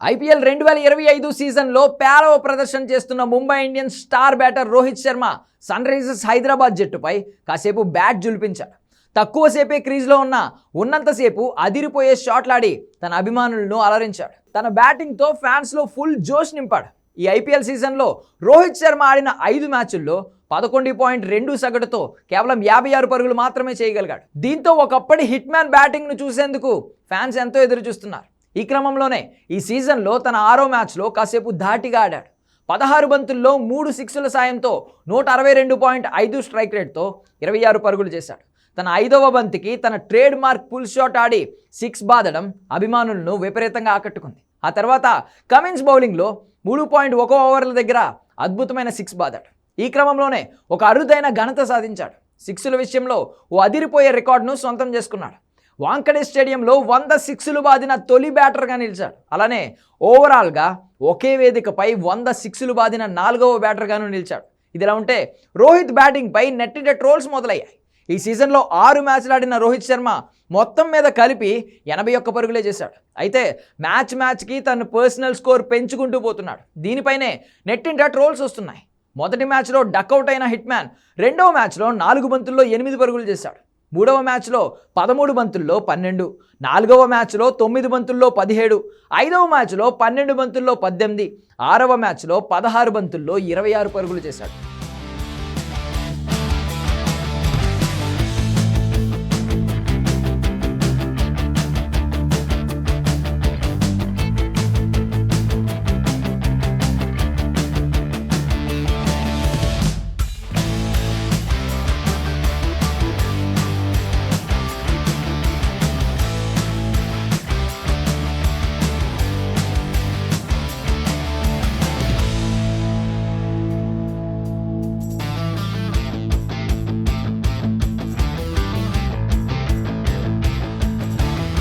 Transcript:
IPL రెండు వేల ఇరవై ఐదు సీజన్లో పేలవ ప్రదర్శన చేస్తున్న Mumbai Indians star batter Rohit Sharma Sunrisers Hyderabad జట్టుపై కాసేపు బ్యాట్ జులిపించాడు. తక్కువసేపే క్రీజ్లో ఉన్న ఉన్నంతసేపు అదిరిపోయే షాట్లాడి తన అభిమానులను అలరించాడు. తన బ్యాటింగ్తో ఫ్యాన్స్లో ఫుల్ జోష్ నింపాడు. ఈ ఐపీఎల్ సీజన్లో రోహిత్ శర్మ ఆడిన ఐదు మ్యాచుల్లో పదకొండు పాయింట్ రెండు సగటుతో కేవలం యాభై ఆరు పరుగులు మాత్రమే చేయగలిగాడు. దీంతో ఒకప్పటి హిట్ మ్యాన్ బ్యాటింగ్ను చూసేందుకు ఫ్యాన్స్ ఎంతో ఎదురు చూస్తున్నారు ఈ క్రమంలోనే ఈ సీజన్లో తన ఆరో మ్యాచ్లో కాసేపు ధాటిగా ఆడాడు. పదహారు బంతుల్లో మూడు సిక్సుల సాయంతో నూట అరవై రెండు పాయింట్ ఐదు స్ట్రైక్ రేట్తో ఇరవై ఆరు పరుగులు చేశాడు. తన ఐదవ బంతికి తన ట్రేడ్ మార్క్ పుల్ షాట్ ఆడి సిక్స్ బాదడం అభిమానులను విపరీతంగా ఆకట్టుకుంది. ఆ తర్వాత కమిన్స్ బౌలింగ్లో మూడు పాయింట్ ఒక ఓవర్ల దగ్గర అద్భుతమైన సిక్స్ బాదాడు. ఈ క్రమంలోనే ఒక అరుదైన ఘనత సాధించాడు. సిక్స్ల విషయంలో ఓ అదిరిపోయే రికార్డును సొంతం చేసుకున్నాడు. వాంకడే స్టేడియంలో వంద సిక్స్లు బాదిన తొలి బ్యాటర్గా నిలిచాడు. అలానే ఓవరాల్గా ఒకే వేదికపై వంద సిక్సులు బాదిన నాలుగవ బ్యాటర్గాను నిలిచాడు. ఇదిలా ఉంటే రోహిత్ బ్యాటింగ్పై నెట్టిన ట్రోల్స్ మొదలయ్యాయి. ఈ సీజన్లో ఆరు మ్యాచ్లు ఆడిన రోహిత్ శర్మ మొత్తం మీద కలిపి ఎనభై ఒక్క పరుగులే చేశాడు. అయితే మ్యాచ్ మ్యాచ్కి తన పర్సనల్ స్కోర్ పెంచుకుంటూ పోతున్నాడు. దీనిపైనే నెట్టింట ట్రోల్స్ వస్తున్నాయి. మొదటి మ్యాచ్లో డక్అవుట్ అయిన హిట్ మ్యాన్ రెండవ మ్యాచ్లో నాలుగు బంతుల్లో ఎనిమిది పరుగులు చేశాడు. మూడవ మ్యాచ్లో పదమూడు బంతుల్లో పన్నెండు నాలుగవ మ్యాచ్లో తొమ్మిది బంతుల్లో పదిహేడు ఐదవ మ్యాచ్లో పన్నెండు బంతుల్లో పద్దెనిమిది ఆరవ మ్యాచ్లో పదహారు బంతుల్లో ఇరవై ఆరు పరుగులు చేశాడు.